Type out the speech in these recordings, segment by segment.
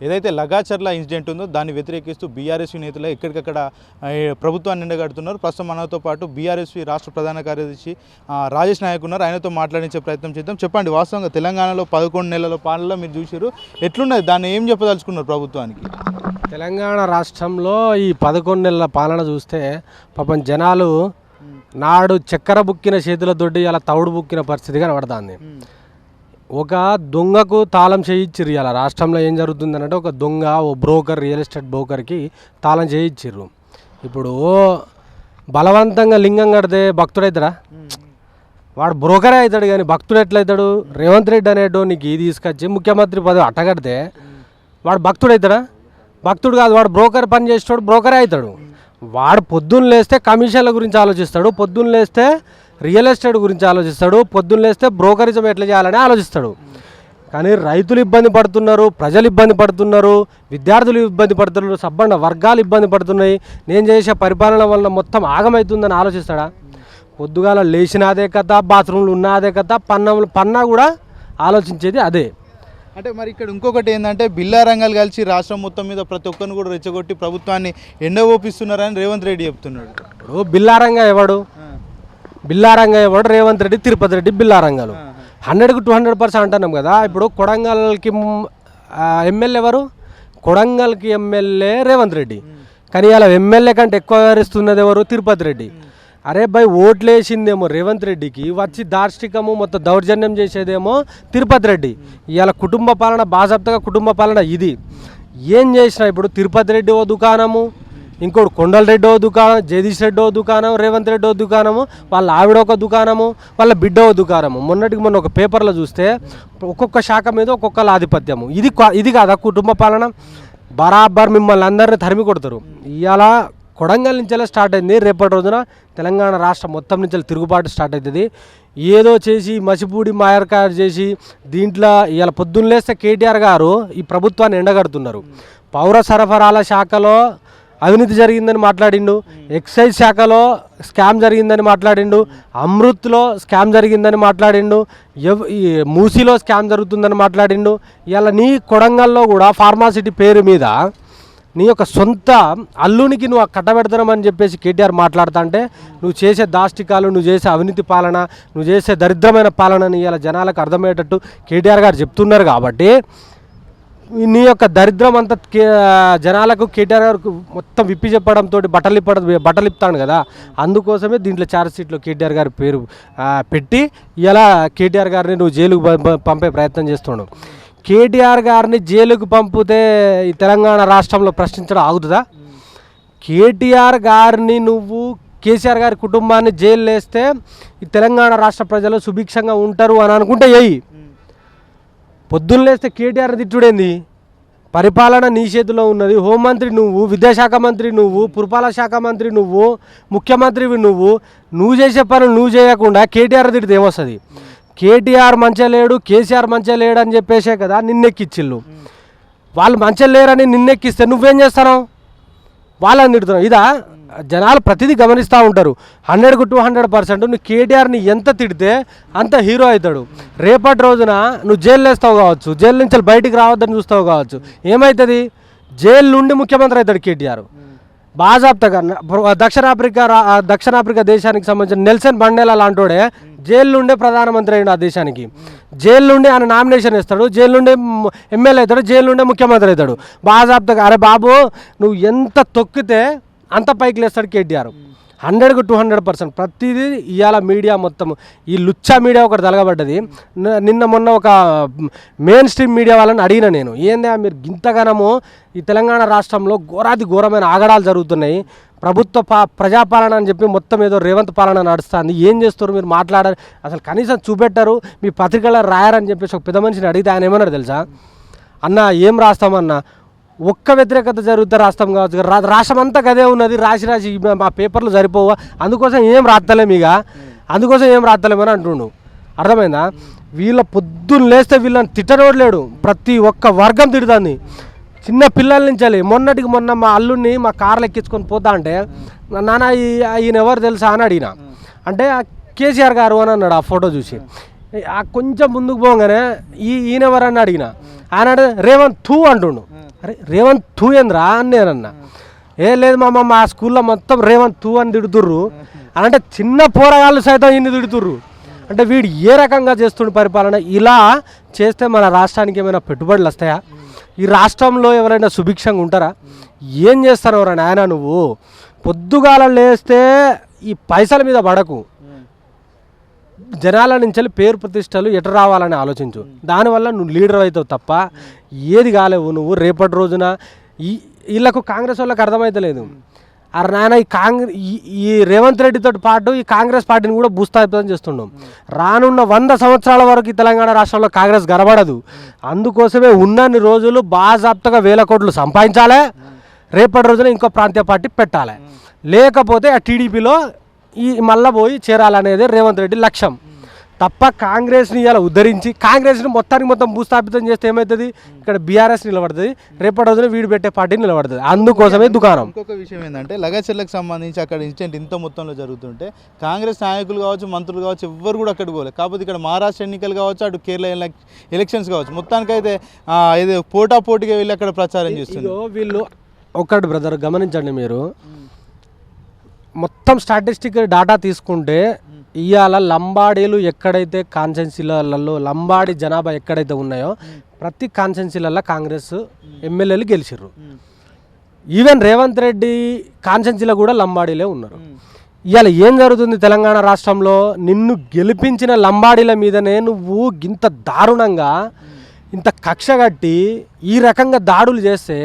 ఏదైతే లగాచర్ల ఇన్సిడెంట్ ఉందో దాన్ని వ్యతిరేకిస్తూ బీఆర్ఎస్వి నేతలు ఎక్కడికక్కడ ప్రభుత్వాన్ని ఎండగడుతున్నారు ప్రస్తుతం మనతో పాటు బీఆర్ఎస్వి రాష్ట్ర ప్రధాన కార్యదర్శి రాజేష్ నాయక్ ఉన్నారు. ఆయనతో మాట్లాడించే ప్రయత్నం చేద్దాం. చెప్పండి వాస్తవంగా తెలంగాణలో పదకొండు నెలల పాలనలో మీరు చూసారు ఎట్లున్నది? దాన్ని ఏం చెప్పదలుచుకున్నారు ప్రభుత్వానికి? తెలంగాణ రాష్ట్రంలో ఈ పదకొండు నెలల పాలన చూస్తే పాపం జనాలు నాడు చక్కెర బుక్కిన చేతుల దొడ్డి అలా తౌడు బుక్కిన పరిస్థితి కనబడుతుంది. ఒక దొంగకు తాళం చేయించిర్రు ఇలా. రాష్ట్రంలో ఏం జరుగుతుంది అంటే ఒక దొంగ ఓ బ్రోకర్ రియల్ ఎస్టేట్ బ్రోకర్కి తాళం చేయించిర్రు ఇప్పుడు బలవంతంగా లింగం కడితే భక్తుడైతారా వాడు బ్రోకరే అవుతాడు కానీ భక్తుడు ఎట్లయితాడు? రేవంత్ రెడ్డి అనేటో నీకు ఇది తీసుకొచ్చి ముఖ్యమంత్రి పదవి అట్టగడితే వాడు భక్తుడు అవుతాడా భక్తుడు కాదు వాడు బ్రోకర్ పని చేసేవాడు బ్రోకరే అవుతాడు. వాడు పొద్దున్న లేస్తే కమిషన్ల గురించి ఆలోచిస్తాడు పొద్దున్న లేస్తే రియల్ ఎస్టేట్ గురించి ఆలోచిస్తాడు పొద్దున్న లేస్తే బ్రోకరిజం ఎట్లా చేయాలని ఆలోచిస్తాడు. కానీ రైతులు ఇబ్బంది పడుతున్నారు ప్రజలు ఇబ్బంది పడుతున్నారు విద్యార్థులు ఇబ్బంది పడుతున్నారు సబ్బండ వర్గాలు ఇబ్బంది పడుతున్నాయి. నేను చేసే పరిపాలన వల్ల మొత్తం ఆగమవుతుందని ఆలోచిస్తాడా? పొద్దుగాల లేచిన అదే కథ బాత్రూమ్లు ఉన్న అదే కథ పన్నం పన్నా కూడా ఆలోచించేది అదే. అంటే మరి ఇక్కడ ఇంకొకటి ఏంటంటే బిల్లా రంగాలు కలిసి రాష్ట్రం మొత్తం మీద ప్రతి ఒక్కరిని కూడా రెచ్చగొట్టి ప్రభుత్వాన్ని ఎండగోపిస్తున్నారని రేవంత్ రెడ్డి చెప్తున్నాడు. ఇప్పుడు బిల్లారంగా ఎవడు? బిల్లారంగా వాడు రేవంత్ రెడ్డి తిరుపతి రెడ్డి బిల్లారంగాలు. హండ్రెడ్కి టూ హండ్రెడ్ పర్సెంట్ అంటున్నాం కదా. ఇప్పుడు కొడంగల్కి ఎమ్మెల్యే ఎవరు? కొడంగల్కి ఎమ్మెల్యే రేవంత్ రెడ్డి. కానీ అలా ఎమ్మెల్యే కంటే ఎక్కువ వివరిస్తున్నది ఎవరు? తిరుపతి రెడ్డి. అరే భయ్ ఓట్లేసిందేమో రేవంత్ రెడ్డికి. వచ్చి దార్ష్టికము మొత్తం దౌర్జన్యం చేసేదేమో తిరుపతి రెడ్డి. ఇవాళ కుటుంబ పాలన బాజాప్తగా కుటుంబ పాలన ఇది. ఏం చేసినా ఇప్పుడు తిరుపతి రెడ్డి ఓ దుకాణము. ఇంకోటి కొండల రెడ్డి దుకాణం జగదీష్ రెడ్డి దుకాణం రేవంత్ రెడ్డి దుకాణము వాళ్ళ ఆవిడ ఒక దుకాణము వాళ్ళ బిడ్డ ఓ దుకాణము. మొన్నటికి మొన్న ఒక పేపర్లో చూస్తే ఒక్కొక్క శాఖ మీద ఒక్కొక్కల ఆధిపత్యము ఇది ఇది కాదా కుటుంబ పాలన? బరాబర్ మిమ్మల్ని అందరిని తరిమి కొడతారు. ఇవాళ కొడంగల్ నుంచెల్లా స్టార్ట్ అయింది. రేపటి రోజున తెలంగాణ రాష్ట్రం మొత్తం నుంచి తిరుగుబాటు స్టార్ట్ అవుతుంది ఏదో చేసి మసిపూడి మాయర్కారు చేసి దీంట్లో ఇవాళ పొద్దున్న లేస్తే కేటీఆర్ గారు ఈ ప్రభుత్వాన్ని ఎండగడుతున్నారు. పౌర సరఫరాల శాఖలో అవినీతి జరిగిందని మాట్లాడిండు. ఎక్సైజ్ శాఖలో స్కామ్ జరిగిందని మాట్లాడిండు. అమృత్లో స్కామ్ జరిగిందని మాట్లాడిండు. ఎవ్ ఈ మూసీలో స్కామ్ జరుగుతుందని మాట్లాడిండు. ఇలా నీ కొడంగల్లో కూడా ఫార్మాసిటీ పేరు మీద నీ యొక్క సొంత అల్లునికి నువ్వు కట్టబెడతామని చెప్పేసి కేటీఆర్ మాట్లాడుతుంటే నువ్వు చేసే దాష్టికాలు నువ్వు చేసే అవినీతి పాలన నువ్వు చేసే దరిద్రమైన పాలనని ఇలా జనాలకు అర్థమయ్యేటట్టు కేటీఆర్ గారు చెప్తున్నారు కాబట్టి నీ యొక్క దరిద్రం అంతా కే జనాలకు కేటీఆర్ గారు మొత్తం విప్పి చెప్పడంతో బట్టలు ఇప్ప బట్టలు ఇప్తాను కదా. అందుకోసమే దీంట్లో చార్జ్ షీట్లో కేటీఆర్ గారి పేరు పెట్టి ఇలా కేటీఆర్ గారిని నువ్వు జైలుకు పంపే ప్రయత్నం చేస్తున్నావు కేటీఆర్ గారిని జైలుకు పంపితే ఈ తెలంగాణ రాష్ట్రంలో ప్రశ్నించడం ఆగుతుందా? కేటీఆర్ గారిని నువ్వు కేసీఆర్ గారి కుటుంబాన్ని జైలు వేస్తే ఈ తెలంగాణ రాష్ట్ర ప్రజలు సుభిక్షంగా ఉంటారు అని అనుకుంటే ఏయి. పొద్దున్న లేస్తే కేటీఆర్ తిట్టుడేంది? పరిపాలన నీ చేతిలో ఉన్నది. హోంమంత్రి నువ్వు విద్యాశాఖ మంత్రి నువ్వు పురపాలక శాఖ మంత్రి నువ్వు ముఖ్యమంత్రివి నువ్వు నువ్వు చేసే పనులు నువ్వు చేయకుండా కేటీఆర్ తిడితే ఏమొస్తుంది? కేటీఆర్ మంచిగా లేడు కేసీఆర్ మంచిగా లేడు అని చెప్పేసే కదా నిన్నెక్కిచ్చిళ్ళు. వాళ్ళు మంచిగా లేరని నిన్నెక్కిస్తే నువ్వేం చేస్తావు వాళ్ళని తిడుతున్నావు. ఇదా? జనాలు ప్రతిదీ గమనిస్తూ ఉంటారు. హండ్రెడ్కు టూ హండ్రెడ్ పర్సెంట్ నువ్వు కేటీఆర్ని ఎంత తిడితే అంత హీరో అవుతాడు. రేపటి రోజున నువ్వు జైలు వేస్తావు కావచ్చు జైలు నుంచి బయటికి రావద్దని చూస్తావు కావచ్చు. ఏమవుతుంది జైలు నుండి ముఖ్యమంత్రి అవుతాడు కేటీఆర్. బాజాప్తగా దక్షిణాఫ్రికా రా- దక్షిణాఫ్రికా దేశానికి సంబంధించిన నెల్సన్ బండేలా లాంటోడే జైలు నుండే ప్రధానమంత్రి అయ్యాడు ఆ దేశానికి. జైలు నుండి ఆయన నామినేషన్ ఇస్తాడు జైలు నుండి ఎమ్మెల్యే అవుతాడు జైలు నుండే ముఖ్యమంత్రి అవుతాడు. బాజాప్తగా అరే బాబు నువ్వు ఎంత తొక్కితే అంత పైకి లేస్తాడు కేటీఆర్. హండ్రెడ్కి టూ హండ్రెడ్ పర్సెంట్. ప్రతిదీ ఇవాళ మీడియా మొత్తం ఈ లుచ్చా మీడియా ఒకటి తలగబడ్డది. నిన్న మొన్న ఒక మెయిన్ స్ట్రీమ్ మీడియా వాళ్ళని అడిగిన నేను. ఏందా మీరు గింతగానము ఈ తెలంగాణ రాష్ట్రంలో ఘోరాది ఘోరమైన ఆగడాలు జరుగుతున్నాయి. ప్రభుత్వ పా ప్రజాపాలన అని చెప్పి మొత్తం ఏదో రేవంత్ పాలన నడుస్తుంది. ఏం చేస్తారు మీరు మాట్లాడారు అసలు కనీసం చూపెట్టారు. మీ పత్రికలో రాయారని చెప్పేసి ఒక పెద్ద మనిషిని అడిగితే ఆయన ఏమన్నారు తెలుసా? అన్న ఏం రాస్తామన్నా? ఒక్క వ్యతిరేకత జరిగితే రాష్ట్రం కావచ్చు. రా రాష్ట్రం అంతా కదే ఉన్నది. రాసి రాసి మా- పేపర్లు సరిపోవు. అందుకోసం ఏం రాత్తలేము ఇక. అందుకోసం ఏం రాత్తలేమని అంటుండు. అర్థమైందా? వీళ్ళ పొద్దున్న లేస్తే వీళ్ళని తిట్టనోడు లేడు ప్రతి ఒక్క వర్గం తిడుతుంది. చిన్న పిల్లల నుంచి మొన్నటికి మొన్న మా అల్లుడిని మా కార్లు ఎక్కించుకొని పోతా అంటే నాన్న ఈ- ఈయన ఎవరు తెలుసా అని అడిగిన. అంటే కేసీఆర్ గారు అని అన్నాడు ఆ ఫోటో చూసి. ఆ కొంచెం ముందుకు పోగానే ఈ ఈయనెవరని అడిగిన. ఆయన రేవంత్ థూ అంటుండు. అరే రేవంత్ థూ ఏంద్రా అని నేనన్నా ఏ లేదు మామ మా స్కూల్లో మొత్తం రేవంత్ థూ అని తిడుతుర్రు. అని అంటే చిన్న పోరగాళ్ళు సైతం ఇన్ని తిడుతుర్రు. అంటే వీడు ఏ రకంగా చేస్తుండే పరిపాలన? ఇలా చేస్తే మన రాష్ట్రానికి ఏమైనా పెట్టుబడులు వస్తాయా? ఈ రాష్ట్రంలో ఎవరైనా సుభిక్షంగా ఉంటారా? ఏం చేస్తారు ఎవరైనా ఆయన నువ్వు? పొద్దుగాల లేస్తే ఈ పైసల మీద పడకు. జనాల నుంచి పేరు ప్రతిష్టలు ఎటు రావాలని ఆలోచించు. దానివల్ల నువ్వు లీడర్ అవుతావు తప్ప ఏది కాలేవు నువ్వు. రేపటి రోజున ఈ వీళ్ళకు కాంగ్రెస్ వాళ్ళకి అర్థమవుతలేదు అరే నాయన ఈ కాంగ్రెస్ ఈ రేవంత్ రెడ్డితో పాటు ఈ కాంగ్రెస్ పార్టీని కూడా భూస్థాపితం చేస్తుండం. రానున్న వంద సంవత్సరాల వరకు ఈ తెలంగాణ రాష్ట్రంలో కాంగ్రెస్ గడబడదు అందుకోసమే ఉన్నన్ని రోజులు బాజాప్తగా వేల కోట్లు సంపాదించాలి. రేపటి రోజున ఇంకో ప్రాంతీయ పార్టీ పెట్టాలి. లేకపోతే ఆ టీడీపీలో ఈ మళ్ళా పోయి చేరాలనేది రేవంత్ రెడ్డి లక్ష్యం. తప్ప కాంగ్రెస్ని ఇలా ఉద్ధరించి కాంగ్రెస్ని మొత్తానికి మొత్తం భూస్థాపితం చేస్తే ఏమవుతుంది ఇక్కడ బీఆర్ఎస్ నిలబడుతుంది రేపటి రోజున వీడు పెట్టే పార్టీ నిలబడుతుంది. అందుకోసమే దుకాణం. ఇంకొక విషయం ఏంటంటే లగచర్లకు సంబంధించి అక్కడ ఇన్సిడెంట్ ఇంత మొత్తంలో జరుగుతుంటే కాంగ్రెస్ నాయకులు కావచ్చు మంత్రులు కావచ్చు ఎవ్వరు కూడా అక్కడికి పోలేదు కాకపోతే ఇక్కడ మహారాష్ట్ర ఎన్నికలు కావచ్చు అటు కేరళ ఎలక్- ఎలక్షన్స్ కావచ్చు మొత్తానికైతే ఆ, ఇది పోటా పోటీగా వెళ్ళి అక్కడ ప్రచారం చేస్తుంది. వీళ్ళు ఒకటి బ్రదర్ గమనించండి మీరు. మొత్తం స్టాటిస్టిక్ డాటా తీసుకుంటే ఇవాళ లంబాడీలు ఎక్కడైతే కాన్స్టెన్సీలలో లంబాడి జనాభా ఎక్కడైతే ఉన్నాయో ప్రతి కాన్స్టెన్సీలలో కాంగ్రెస్ ఎమ్మెల్యేలు గెలిచిర్రు. ఈవెన్ రేవంత్ రెడ్డి కాన్స్టెన్సీలో కూడా లంబాడీలే ఉన్నారు. ఇవాళ ఏం జరుగుతుంది తెలంగాణ రాష్ట్రంలో? నిన్ను గెలిపించిన లంబాడీల మీదనే నువ్వు ఇంత దారుణంగా ఇంత కక్ష కట్టి ఈ రకంగా దాడులు చేస్తే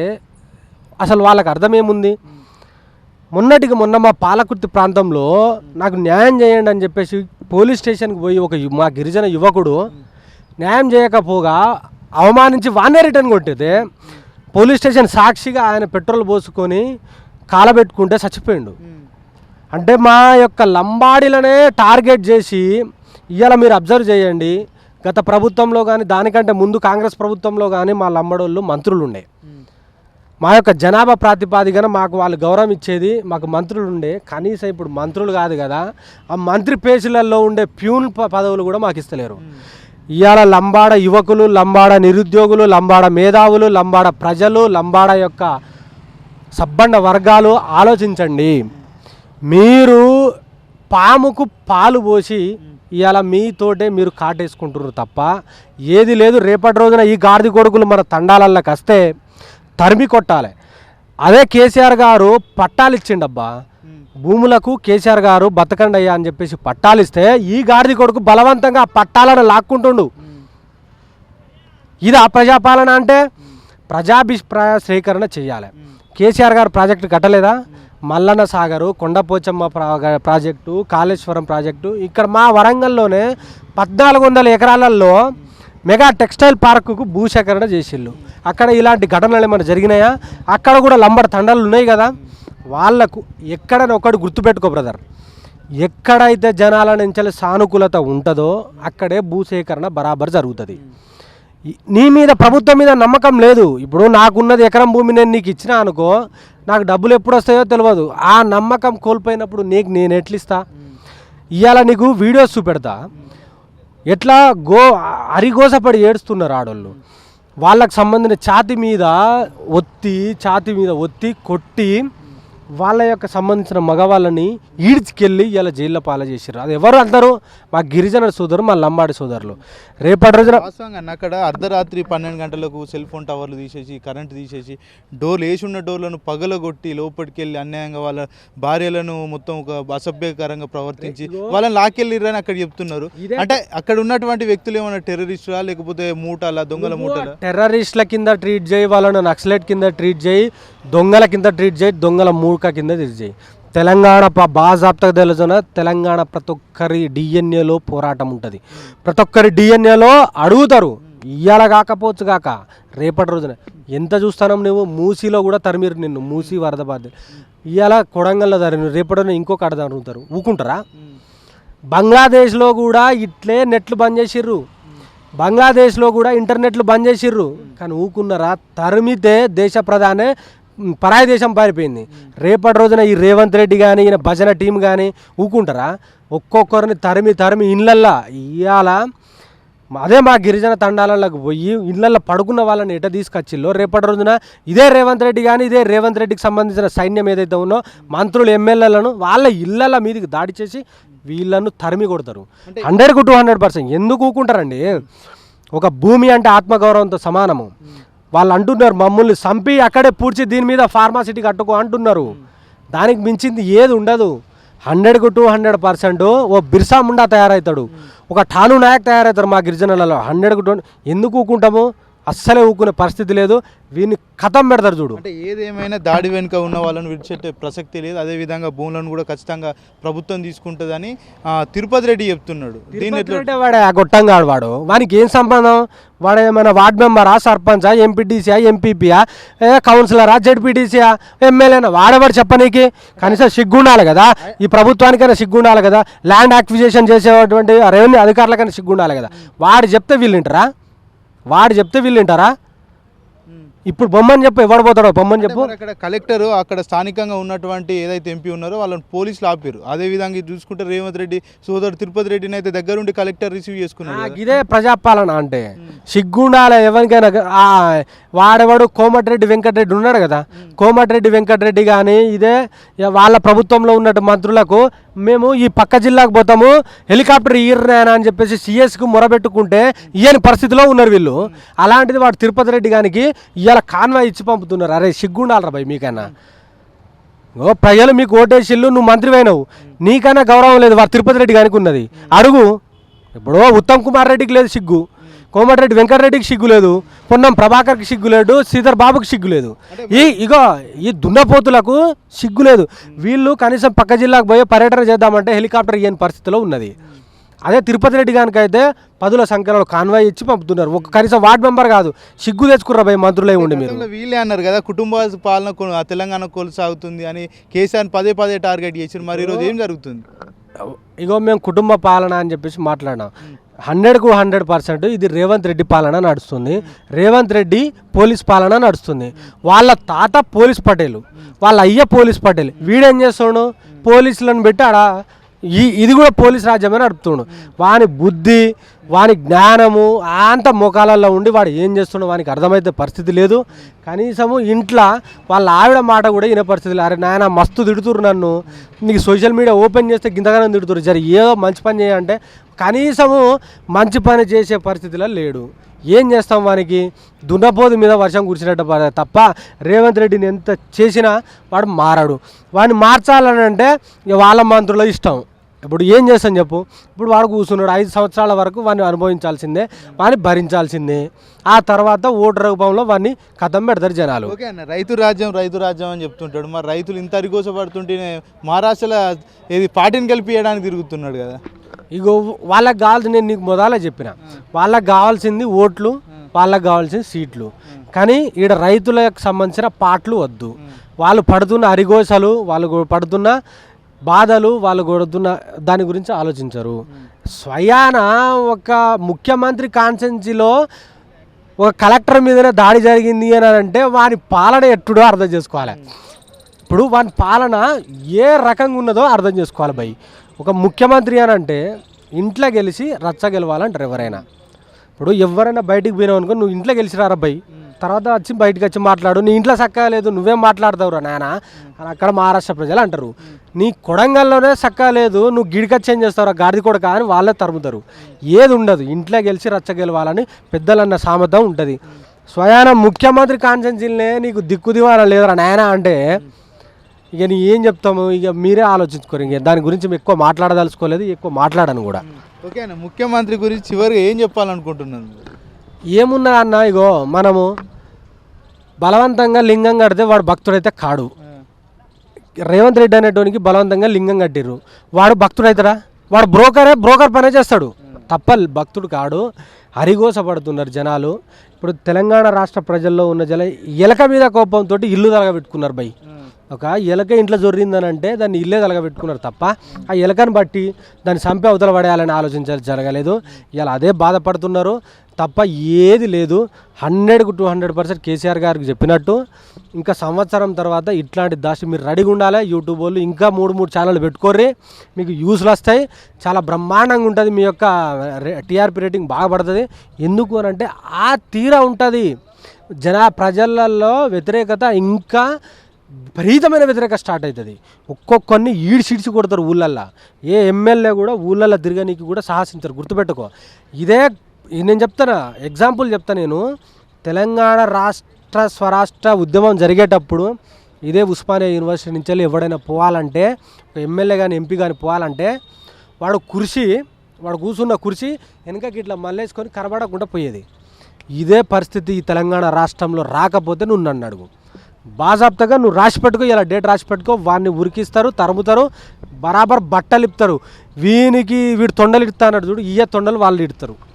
అసలు వాళ్ళకి అర్థమేముంది మొన్నటికి మొన్న మా పాలకుర్తి ప్రాంతంలో నాకు న్యాయం చేయండి అని చెప్పేసి పోలీస్ స్టేషన్కి పోయి ఒక మా గిరిజన యువకుడు న్యాయం చేయకపోగా అవమానించి వానే రిటర్న్ కొట్టితే పోలీస్ స్టేషన్ సాక్షిగా ఆయన పెట్రోల్ పోసుకొని కాలబెట్టుకుంటే చచ్చిపోయిండు. అంటే మా యొక్క లంబాడీలనే టార్గెట్ చేసి ఇవాళ మీరు అబ్జర్వ్ చేయండి. గత ప్రభుత్వంలో కానీ దానికంటే ముందు కాంగ్రెస్ ప్రభుత్వంలో కానీ మా లంబడోళ్ళు మంత్రులు ఉండే మా యొక్క జనాభా ప్రాతిపాదికన మాకు వాళ్ళు గౌరవం ఇచ్చేది మాకు మంత్రులు ఉండే. కనీసం ఇప్పుడు మంత్రులు కాదు కదా ఆ మంత్రి పేజీలలో ఉండే ప్యూన్ పదవులు కూడా మాకు ఇస్తలేరు. ఇవాళ లంబాడ యువకులు లంబాడ నిరుద్యోగులు లంబాడ మేధావులు లంబాడ ప్రజలు లంబాడ యొక్క సబ్బండ వర్గాలు ఆలోచించండి. మీరు పాముకు పాలు పోసి ఇవాళ మీతోటే మీరు కాటేసుకుంటున్నారు తప్ప ఏది లేదు. రేపటి రోజున ఈ గాడిద కొడుకులు మన తండాలలోకి వస్తే తరిమి కొట్టాలి. అదే కేసీఆర్ గారు పట్టాలు ఇచ్చిండబ్బా. భూములకు కేసీఆర్ గారు బతకండి అయ్యా అని చెప్పేసి పట్టాలు ఇస్తే ఈ గాడిద కొడుకు బలవంతంగా ఆ పట్టాలను లాక్కుంటుండు. ఇది ఆ ప్రజాపాలన అంటే ప్రజాభిప్రాయ సేకరణ చేయాలి. కేసీఆర్ గారు ప్రాజెక్టు కట్టలేదా? మల్లన్న సాగరు కొండపోచమ్మ ప్రా- ప్రాజెక్టు కాళేశ్వరం ప్రాజెక్టు ఇక్కడ మా వరంగల్లోనే పద్నాలుగు వందల ఎకరాలలో మెగా టెక్స్టైల్ పార్కుకు భూసేకరణ చేసిళ్ళు. అక్కడ ఇలాంటి ఘటనలు ఏమైనా జరిగినాయా? అక్కడ కూడా లంబర్ తండలు ఉన్నాయి కదా. వాళ్ళకు ఎక్కడైనా ఒకటి గుర్తుపెట్టుకో బ్రదర్. ఎక్కడైతే జనాల నుంచి సానుకూలత ఉంటుందో అక్కడే భూసేకరణ బరాబర్ జరుగుతుంది. నీ మీద ప్రభుత్వం మీద నమ్మకం లేదు. ఇప్పుడు నాకున్నది ఎకరం భూమి నేను నీకు ఇచ్చినా అనుకో నాకు డబ్బులు ఎప్పుడు వస్తాయో తెలియదు ఆ నమ్మకం కోల్పోయినప్పుడు నీకు నేను ఎట్లిస్తా? ఇవాళ నీకు వీడియోస్ చూపెడతా. ఎట్లా గో అరిగోసపడి ఏడుస్తున్నారు ఆడోళ్ళు? వాళ్ళకి సంబంధించిన ఛాతి మీద ఒత్తి ఛాతి మీద ఒత్తి కొట్టి వాళ్ళ యొక్క సంబంధించిన మగవాళ్ళని ఈడ్చుకెళ్ళి ఇలా జైల్లో పాల చేసారు అది ఎవరు అందరూ మా గిరిజన సోదరు మా లంబాడి సోదరులు. రేపటి రోజున అన్న అక్కడ అర్ధరాత్రి పన్నెండు గంటలకు సెల్ ఫోన్ టవర్లు తీసేసి కరెంట్ తీసేసి డోర్లు వేసి ఉన్న డోర్లను పగలగొట్టి లోపలికి వెళ్ళి అన్యాయంగా వాళ్ళ భార్యలను మొత్తం ఒక అసభ్యకరంగా ప్రవర్తించి వాళ్ళని లాక్కెళ్ళిరని అక్కడ చెప్తున్నారు. అంటే అక్కడ ఉన్నటువంటి వ్యక్తులు ఏమైనా టెర్రరిస్టులా లేకపోతే మూటాలా దొంగల మూటలా? టెర్రరిస్ట్ల కింద ట్రీట్ చేయి వాళ్ళను నక్సలైట్ కింద ట్రీట్ చేయి దొంగల కింద ట్రీట్ చేయి దొంగల మూర్ఖ కింద ట్రీట్ తెలంగాణ ప- బాజాప్తగా తెలుసున తెలంగాణ ప్రతి ఒక్కరి డిఎన్ఏలో పోరాటం ఉంటుంది. ప్రతి ఒక్కరి డిఎన్ఏలో అడుగుతారు. ఇయ్యాల కాకపోవచ్చు కాక రేపటి రోజున. ఎంత చూస్తాను నువ్వు? మూసీలో కూడా తరిమిరు నిన్ను. మూసీ వరద బాధ్యత ఇవాళ కొడంగల్లో తరిమి రేపటి రోజున ఇంకొక అడ తరుగుతారు. ఊకుంటారా? బంగ్లాదేశ్లో కూడా ఇట్లే నెట్లు బంద్ చేసిర్రు. బంగ్లాదేశ్లో కూడా ఇంటర్నెట్లు బంద్ చేసిర్రు. కానీ ఊకున్నారా? తరిమితే దేశ ప్రధానే పరాయి దేశం పారిపోయింది. రేపటి రోజున ఈ రేవంత్ రెడ్డి కానీ ఈయన భజన టీం కానీ ఊకుంటారా? ఒక్కొక్కరిని తరిమి తరిమి ఇళ్ళల్లా ఇవాళ అదే మా గిరిజన తండాలకు పోయి ఇళ్ళల్లో పడుకున్న వాళ్ళని ఎట తీసుకొచ్చిల్లో? రేపటి రోజున ఇదే రేవంత్ రెడ్డి కానీ ఇదే రేవంత్ రెడ్డికి సంబంధించిన సైన్యం ఏదైతే ఉన్నో మంత్రులు ఎమ్మెల్యేలను వాళ్ళ ఇళ్ళ మీదకి దాడి చేసి వీళ్ళను తరిమి కొడతారు. హండ్రెడ్కు టూ హండ్రెడ్ పర్సెంట్. ఎందుకు ఊకుంటారండి? ఒక భూమి అంటే ఆత్మగౌరవంతో సమానము. వాళ్ళు అంటున్నారు మమ్మల్ని చంపి అక్కడే పూడ్చి దీని మీద ఫార్మాసిటీ కట్టుకో అంటున్నారు. దానికి మించింది ఏది ఉండదు. హండ్రెడ్కు టూ హండ్రెడ్ పర్సెంట్ ఓ బిర్సా ముండా తయారవుతాడు ఒక ఠాను నాయక్ తయారవుతారు మా గిరిజనులలో. హండ్రెడ్కు టూ ఎందుకు ఊకుంటాము? అస్సలే ఊకునే పరిస్థితి లేదు. వీడిని కథం పెడతారు చూడు. అంటే ఏదేమైనా దాడి వెనుక ఉన్న వాళ్ళని విడిచెట్టే ప్రసక్తి లేదు. అదేవిధంగా భూములను కూడా ఖచ్చితంగా ప్రభుత్వం తీసుకుంటుందని తిరుపతి రెడ్డి చెప్తున్నాడు. తిరుపతి వాడే ఆ గొట్టంగాడు వాడు. వానికి ఏం సంబంధం? వాడు ఏమైనా వార్డ్ మెంబరా సర్పంచా ఎంపీటీసీయా ఎంపీపీయా ఏ కౌన్సిలరా జెడ్పీటీసీయా ఎమ్మెల్యేనా? వాడేవాడు చెప్పనీకి? కనీసం సిగ్గుండాలి కదా. ఈ ప్రభుత్వానికైనా సిగ్గుండాలి కదా. ల్యాండ్ యాక్విజిషన్ చేసేటువంటి రెవెన్యూ అధికారులకైనా సిగ్గుండాలి కదా. వాడు చెప్తే వీళ్ళు వింటారా? వాడు చెప్తే వీళ్ళు వింటారా? ఇప్పుడు బొమ్మని చెప్పు ఎవడు పోతాడో బొమ్మని చెప్పు. అక్కడ కలెక్టర్ అక్కడ స్థానికంగా ఉన్నటువంటి ఏదైతే ఎంపీ ఉన్నారో వాళ్ళని పోలీసులు ఆపారు. అదే విధంగా చూసుకుంటే రేవంత్ రెడ్డి సోదరు తిరుపతి రెడ్డిని అయితే దగ్గరుండి కలెక్టర్ రిసీవ్ చేసుకున్నాడు నాకు ఇదే ప్రజాపాలన అంటే సిగ్గుండాలి ఎవరికైనా వాడెవడు? కోమటిరెడ్డి వెంకటరెడ్డి ఉన్నాడు కదా. కోమటిరెడ్డి వెంకటరెడ్డి కానీ ఇదే వాళ్ళ ప్రభుత్వంలో ఉన్నట్టు మంత్రులకు మేము ఈ పక్క జిల్లాకు పోతాము హెలికాప్టర్ ఈర్నాయన అని చెప్పేసి సిఎస్కు మొరబెట్టుకుంటే ఇయని పరిస్థితిలో ఉన్నారు వీళ్ళు. అలాంటిది వాడు తిరుపతి రెడ్డి గానికి ఇవాళ కాన్వా ఇచ్చి పంపుతున్నారు. అరే సిగ్గుండాలరా భయ్ మీకైనా ఓ ప్రజలు మీకు ఓటేసిల్లు నువ్వు మంత్రివైనవు నీకైనా గౌరవం లేదు వాడు తిరుపతి రెడ్డి గానికి ఉన్నది. అడుగు. ఇప్పుడు ఉత్తమ్ కుమార్ రెడ్డికి లేదు సిగ్గు. కోమటిరెడ్డి వెంకటరెడ్డికి సిగ్గు లేదు పొన్నం ప్రభాకర్కి సిగ్గు లేదు శ్రీధర్ బాబుకి సిగ్గు లేదు. ఈ ఇగో ఈ దున్నపోతులకు సిగ్గు లేదు. వీళ్ళు కనీసం పక్క జిల్లాకు పోయి పర్యటన చేద్దామంటే హెలికాప్టర్ ఇయ్యని పరిస్థితిలో ఉన్నది. అదే తిరుపతి రెడ్డి గానికైతే పదుల సంఖ్యలో కాన్వాయ్ ఇచ్చి పంపుతున్నారు. ఒక కనీసం వార్డ్ మెంబర్ కాదు సిగ్గు తెచ్చుకుర్రా భయ్ మంత్రులే ఉండి మీరు. వీళ్ళే అన్నారు కదా కుటుంబ పాలన తెలంగాణ కొనసాగుతుంది అని కేసీఆర్ పదే పదే టార్గెట్ చేసారు మరి ఈరోజు ఏం జరుగుతుంది? ఇగో మేము కుటుంబ పాలన అని చెప్పేసి మాట్లాడినాం. హండ్రెడ్కు హండ్రెడ్ పర్సెంట్ ఇది రేవంత్ రెడ్డి పాలన నడుస్తుంది. రేవంత్ రెడ్డి పోలీస్ పాలన నడుస్తుంది. వాళ్ళ తాత పోలీస్ పటేలు వాళ్ళ అయ్య పోలీస్ పటేల్ వీడేం చేస్తాడు? పోలీసులను పెట్టి ఆడ ఈ ఇది కూడా పోలీస్ రాజ్యమే నడుపుతుండు. వాని బుద్ధి వాని జ్ఞానము అంత ముఖాలలో ఉండి వాడు ఏం చేస్తుండో వానికి అర్థమైతే పరిస్థితి లేదు. కనీసము ఇంట్లో వాళ్ళ ఆవిడ మాట కూడా వినే పరిస్థితి లేదు. అరే నాయన మస్తు తిడుతురు నన్ను. నీకు సోషల్ మీడియా ఓపెన్ చేస్తే గింతగానే తిడుతురు జర ఏదో మంచి పని చేయంటే కనీసము మంచి పని చేసే పరిస్థితిలో లేడు. ఏం చేస్తాం వానికి? దున్నపోదు మీద వర్షం కురిసినట్టు తప్ప రేవంత్ రెడ్డిని ఎంత చేసినా వాడు మారాడు. వాడిని మార్చాలని అంటే ఇక వాళ్ళ మంత్రుల ఇష్టం. ఇప్పుడు ఏం చేస్తాం చెప్పు? ఇప్పుడు వాడు కూర్చున్నాడు ఐదు సంవత్సరాల వరకు వాడిని అనుభవించాల్సిందే వాడిని భరించాల్సిందే. ఆ తర్వాత ఓటు రూపంలో వాడిని కథం పెడతారు జనాలు. ఓకే అన్న రైతు రాజ్యం రైతు రాజ్యం అని చెప్తుంటాడు. మరి రైతులు ఇంత అరిగోసపడుతుంటేనే మహారాష్ట్రలో ఏది పార్టీని కలిపియడానికి తిరుగుతున్నాడు కదా. ఇగో వాళ్ళకి కావాల్సింది నేను నీకు మొదలే చెప్పిన. వాళ్ళకి కావాల్సింది ఓట్లు వాళ్ళకి కావాల్సింది సీట్లు. కానీ ఈడ రైతులకు సంబంధించిన పాటలు వద్దు. వాళ్ళు పడుతున్న అరిగోసలు వాళ్ళు పడుతున్న బాధలు వాళ్ళు గొడుతున్న దాని గురించి ఆలోచించరు. స్వయాన ఒక ముఖ్యమంత్రి కాన్సెన్సీలో ఒక కలెక్టర్ మీదనే దాడి జరిగింది అని అంటే వాని పాలన ఎట్టుడో అర్థం చేసుకోవాలి. ఇప్పుడు వాని పాలన ఏ రకంగా ఉన్నదో అర్థం చేసుకోవాలి భయ్. ఒక ముఖ్యమంత్రి అని అంటే ఇంట్లో గెలిచి రచ్చ గెలవాలంటారు ఎవరైనా. ఇప్పుడు ఎవరైనా బయటికి పోయినావు అనుకో నువ్వు ఇంట్లో గెలిచిరారా భయ్? తర్వాత వచ్చి బయటికి వచ్చి మాట్లాడు. నీ ఇంట్లో చక్కగా లేదు నువ్వేం మాట్లాడతావురా నాయన? అని అక్కడ మహారాష్ట్ర ప్రజలు అంటారు. నీ కొడంగల్లోనే చక్కగా లేదు నువ్వు గిడికచ్చి ఏం చేస్తావురా గాడిది కొడక అని వాళ్ళే తరుముతారు. ఏది ఉండదు. ఇంట్లో గెలిచి రచ్చ గెలవాలని పెద్దలన్న సామర్థ్యం ఉంటుంది. స్వయాన ముఖ్యమంత్రి కాన్సెన్సీలనే నీకు దిక్కు దివాన లేదురా నాయన అంటే ఇక నీ ఏం చెప్తాము? ఇక మీరే ఆలోచించుకోరు. ఇంక దాని గురించి మేము ఎక్కువ మాట్లాడదలుచుకోలేదు ఎక్కువ మాట్లాడను కూడా. ఓకే అన్న ముఖ్యమంత్రి గురించి చివరిగా ఏం చెప్పాలనుకుంటున్నాను ఏమున్నా అన్న ఇగో మనము బలవంతంగా లింగం కడితే వాడు భక్తుడైతే కాడు. రేవంత్ రెడ్డి అనేటోనికి బలవంతంగా లింగం కట్టిర్రు. వాడు భక్తుడైతాడా? వాడు బ్రోకరే బ్రోకర్ పనే చేస్తాడు. తప్ప భక్తుడు కాడు. హరిగోసపడుతున్నారు జనాలు. ఇప్పుడు తెలంగాణ రాష్ట్ర ప్రజల్లో ఉన్న జల ఎలక మీద కోపంతో ఇల్లు తరగబెట్టుకున్నారు బై. ఒక ఎలక ఇంట్లో జొర్రిందని అంటే దాన్ని ఇల్లే తలగబెట్టుకున్నారు తప్ప ఆ ఎలకని బట్టి దాన్ని చంపి అవతల పడేయాలని ఆలోచించాలి జరగలేదు. ఇలా అదే బాధపడుతున్నారు తప్ప ఏది లేదు. హండ్రెడ్కు టూ హండ్రెడ్ పర్సెంట్ కేసీఆర్ గారికి చెప్పినట్టు ఇంకా సంవత్సరం తర్వాత ఇట్లాంటి దాచి మీరు రెడీగా ఉండాలి. యూట్యూబ్ వాళ్ళు ఇంకా మూడు మూడు ఛానల్ పెట్టుకోర్రి. మీకు యూస్లు వస్తాయి. చాలా బ్రహ్మాండంగా ఉంటుంది మీ యొక్క టీఆర్పీ రేటింగ్ బాగా పడుతుంది. ఎందుకు అని అంటే ఆ తీరా ఉంటుంది. జనా ప్రజలలో వ్యతిరేకత ఇంకా విపరీతమైన వ్యతిరేకత స్టార్ట్ అవుతుంది. ఒక్కొక్కరిని ఈడ్చిడిచి కొడతారు ఊళ్ళల్లో. ఏ ఎమ్మెల్యే కూడా ఊళ్ళల్లో తిరగనీకి కూడా సాహసించరు. గుర్తుపెట్టుకో. ఇదే నేను చెప్తాను ఎగ్జాంపుల్ చెప్తా నేను. తెలంగాణ రాష్ట్ర స్వరాష్ట్ర ఉద్యమం జరిగేటప్పుడు ఇదే ఉస్మానియా యూనివర్సిటీ నుంచి వెళ్ళి ఎవడైనా పోవాలంటే ఒక ఎమ్మెల్యే కానీ ఎంపీ కానీ పోవాలంటే వాడు కుర్చీ వాడు కూర్చున్న కుర్చీ వెనకకి ఇట్లా మళ్ళేసుకొని కనబడకుండా పోయేది. ఇదే పరిస్థితి ఈ తెలంగాణ రాష్ట్రంలో రాకపోతే నువ్వు నన్ను అడుగు. బాజాబ్తగా నువ్వు రాసి పెట్టుకో ఇలా డేట్ రాసి పెట్టుకో వాడిని ఉరికిస్తారు తరుముతారు బరాబర్ బట్టలు ఇప్పుతారు వీనికి వీడు తొండలు ఇడతా అన్నాడు చూడు ఇయ్య తొండలు వాళ్ళు ఇడతారు